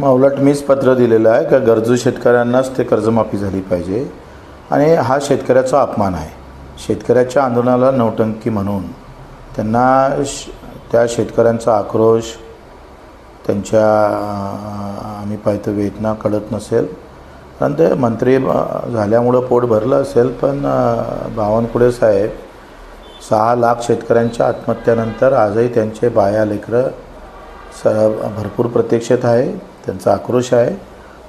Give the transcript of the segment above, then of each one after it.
मग उलट मीच पत्र दिलेलं आहे का गरजू शेतकऱ्यांनाच ते कर्जमाफी झाली पाहिजे? आणि हा शेतकऱ्याचा अपमान आहे. शेतकऱ्याच्या आंदोलनाला नौटंकी म्हणून त्यांना श त्या शेतकऱ्यांचा आक्रोश त्यांच्या आम्ही पाहतो वेदना कळत नसेल. कारण ते मंत्री झाल्यामुळं पोट भरलं असेल पण बावनकुळे साहेब सहा लाख शेतकऱ्यांच्या आत्महत्यानंतर आजही त्यांचे बाया लेकरं स भरपूर प्रतीक्षेत आहे. त्यांचा आक्रोश आहे.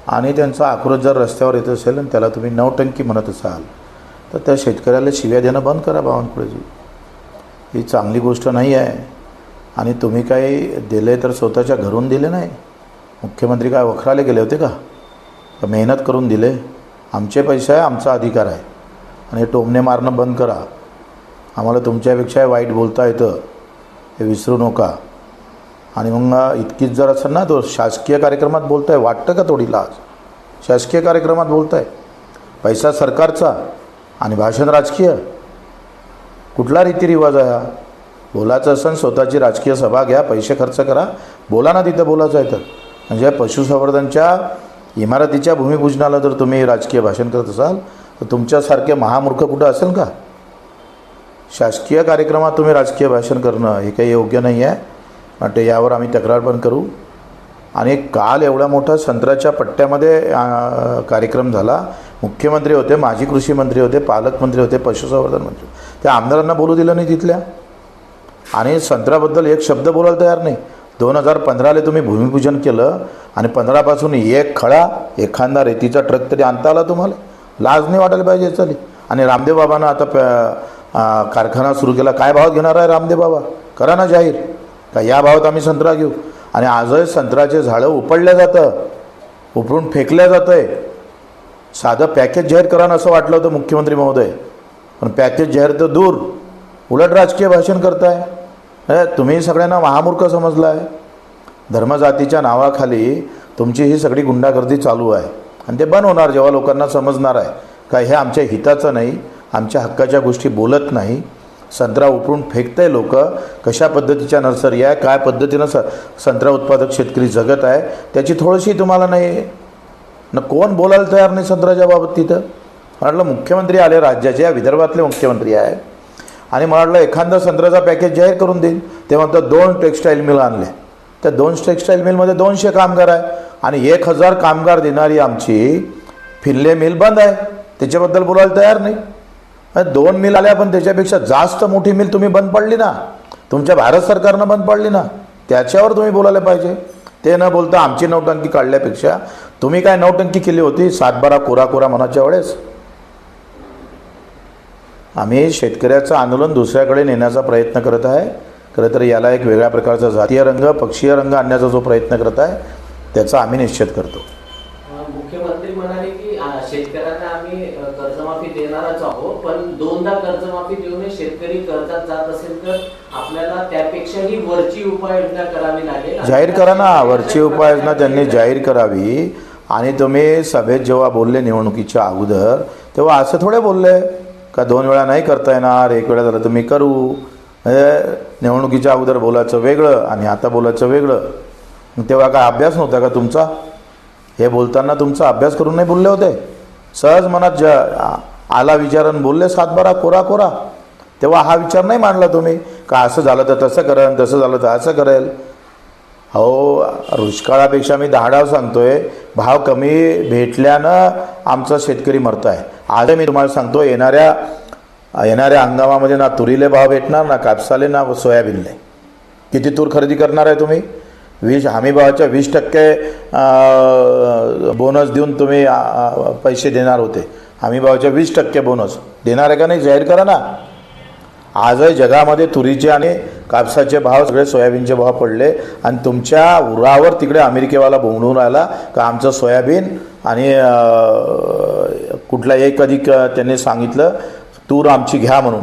आणि त्यांचा आक्रोश जर रस्त्यावर येत असेल आणि त्याला तुम्ही नवटंकी म्हणत असाल तर त्या शेतकऱ्याला शिव्या देणं बंद करा बावनकुळेजी. ही चांगली गोष्ट नाही आहे. आणि तुम्ही काही दिले तर स्वतःच्या घरून दिले नाही. मुख्यमंत्री काय वखराले गेले होते का? मेहनत करून दिले. आमचे पैसे आहे आमचा अधिकार आहे. आणि टोमणे मारणं बंद करा. आम्हाला तुमच्यापेक्षा वाईट बोलता येतं. हे विसरू नका. आणि मग इतकीच जर असेल ना तो शासकीय कार्यक्रमात बोलताय वाटतं का थोडी लाज शासकीय कार्यक्रमात बोलताय. पैसा सरकारचा आणि भाषण राजकीय. कुठला रीतिरिवाज आहे हा? बोलायचं असेल स्वतःची राजकीय सभा घ्या पैसे खर्च करा. बोला ना तिथं बोलायचं आहे तर. म्हणजे पशुसंवर्धनच्या इमारतीच्या भूमिपूजनाला जर तुम्ही राजकीय भाषण करत असाल तर तुमच्यासारखे महामूर्ख कुठं असेल का? शासकीय कार्यक्रमात तुम्ही राजकीय भाषण करणं हे काही योग्य नाही आहे वाटते यावर आम्ही तक्रार पण करू. आणि काल एवढा मोठा संत्र्याच्या पट्ट्यामध्ये कार्यक्रम झाला. मुख्यमंत्री होते माजी कृषी मंत्री होते पालकमंत्री होते पशुसंवर्धन मंत्री. त्या आमदारांना बोलू दिलं नाही तिथल्या. आणि संत्र्याबद्दल एक शब्द बोलायला तयार नाही. दोन हजार पंधराला तुम्ही भूमिपूजन केलं आणि पंधरापासून एक खळा एखादा रेतीचा ट्रक तरी आणता आला तुम्हाला. लाज नाही वाटायला पाहिजे चाली आणि रामदेव बाबांना आता प कारखाना सुरू केला. काय भावात घेणार आहे रामदेव बाबा? करा ना जाहीर. का या भावात आम्ही संत्रा घेऊ? आणि आजही संत्र्याचे झाडं उपडलं जातं उपडून फेकलं जातं आहे साधं पॅकेज जाहीर करा ना असं वाटलं होतं मुख्यमंत्री महोदय. पण पॅकेज जाहीर तर दूर. उलट राजकीय भाषण करताय. हे, तुम्ही सगळ्यांना महामूर्ख समजला आहे धर्मजातीच्या नावाखाली तुमची ही सगळी गुंडागर्दी चालू आहे. आणि ते बंद होणार जेव्हा लोकांना समजणार आहे. का हे आमच्या हिताचं नाही? आमच्या हक्काच्या गोष्टी बोलत नाही. संत्रा उपरून फेकतंय लोक. कशा पद्धतीच्या नर्सरी आहे? काय पद्धतीनं स संत्रा उत्पादक शेतकरी जगत आहे? त्याची थोडीशी तुम्हाला नाही न कोण बोलायला तयार नाही संत्र्याच्या बाबत तिथं म्हटलं मुख्यमंत्री आले राज्याचे या विदर्भातले मुख्यमंत्री आहे. आणि मला वाटलं एखादा संत्र्याचा पॅकेज जाहीर करून देईल ते म्हणतात दोन टेक्स्टाईल मिल आणले. त्या दोन टेक्स्टाईल मिलमध्ये दोनशे कामगार आहे. आणि एक हजार कामगार देणारी आमची फिनले मिल बंद आहे. त्याच्याबद्दल बोलायला तयार नाही. दोन मिल आल्या पण त्याच्यापेक्षा जास्त मोठी मिल तुम्ही बंद पडली ना. तुमच्या भारत सरकारनं बंद पडली ना. त्याच्यावर तुम्ही बोलायला पाहिजे. ते न बोलता आमची नौटंकी काढल्यापेक्षा तुम्ही काय नौटंकी केली होती? सातबारा कोरा कोरा मनाच्या वेळेस? आम्ही शेतकऱ्याचं आंदोलन दुसऱ्याकडे नेण्याचा प्रयत्न करत आहे. खरं तर याला एक वेगळ्या प्रकारचा जातीय रंग पक्षीय रंग आणण्याचा जो प्रयत्न करत आहे त्याचा आम्ही निश्चित करतो. कर्जमाफी देणारच आहोत पण दोनदा कर्जमाफी देऊन शेतकरी कर्जात जात असेल तर आपल्याला त्यापेक्षाही वरची उपाययोजना करावी लागेल. जाहीर करा ना वरची उपाययोजना त्यांनी जाहीर करावी. आणि तुम्ही सभेत जेव्हा बोलले निवडणुकीच्या अगोदर तेव्हा असं थोडे बोलले का दोन वेळा नाही करता येणार एक वेळा झालं तर मी करू. म्हणजे निवडणुकीच्या अगोदर बोलायचं वेगळं आणि आता बोलायचं वेगळं. तेव्हा काय अभ्यास नव्हता का तुमचा? हे बोलताना तुमचा अभ्यास करून नाही बोलले होते? सहज मनात ज आला विचारन बोलले सातबारा कोरा कोरा. तेव्हा हा विचार नाही मांडला तुम्ही का असं झालं तर तसं करेन तसं झालं तर असं करेल. अहो रुष्काळापेक्षा मी दहा डाव सांगतोय भाव कमी भेटल्यानं आमचा शेतकरी मरत आहे आज मी तुम्हाला सांगतो येणाऱ्या येणाऱ्या हंगामामध्ये ना तुरीले भाव भेटणार ना कापसाले ना सोयाबीनले. किती तूर खरेदी करणार आहे तुम्ही? वीस हमीभावाच्या वीस टक्के बोनस देऊन तुम्ही पैसे देणार होते. हमीभावाच्या वीस टक्के बोनस. देणार आहे का नाही जाहीर करा ना. आजही जगामध्ये तुरीचे आणि कापसाचे भाव सगळे सोयाबीनचे भाव पडले आणि तुमच्या उरावर तिकडे अमेरिकेवाला बोंबडून राहिला का आमचं सोयाबीन आणि कुठला एक अधिक त्यांनी सांगितलं तूर आमची घ्या म्हणून.